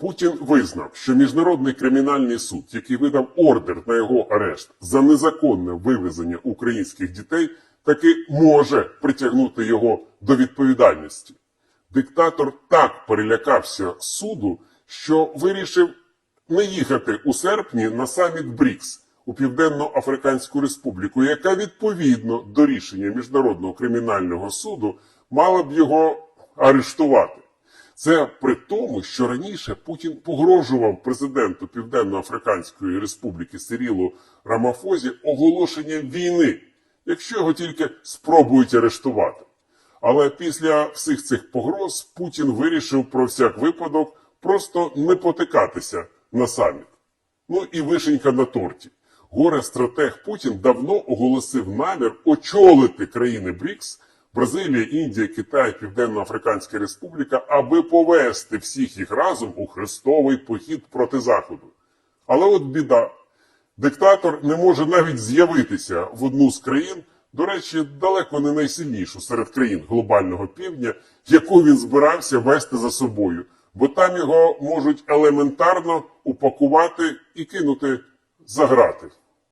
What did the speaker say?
Путін визнав, що міжнародний кримінальний суд, який видав ордер на його арешт за незаконне вивезення українських дітей, таки може притягнути його до відповідальності. Диктатор так перелякався суду, що вирішив не їхати у серпні на саміт БРІКС у Південно-Африканську Республіку, яка відповідно до рішення Міжнародного кримінального суду мала б його арештувати. Це при тому, що раніше Путін погрожував президенту Південно-Африканської Республіки Сирілу Рамафозі оголошенням війни, якщо його тільки спробують арештувати. Але після всіх цих погроз Путін вирішив про всяк випадок просто не потикатися на саміт. Ну і вишенька на торті. Горе-стратег Путін давно оголосив намір очолити країни БРІКС, Бразилія, Індія, Китай, Південно-Африканська Республіка, аби повести всіх їх разом у хрестовий похід проти Заходу. Але от біда. Диктатор не може навіть з'явитися в одну з країн, до речі, далеко не найсильнішу серед країн глобального півдня, яку він збирався вести за собою, бо там його можуть елементарно упакувати і кинути за грати.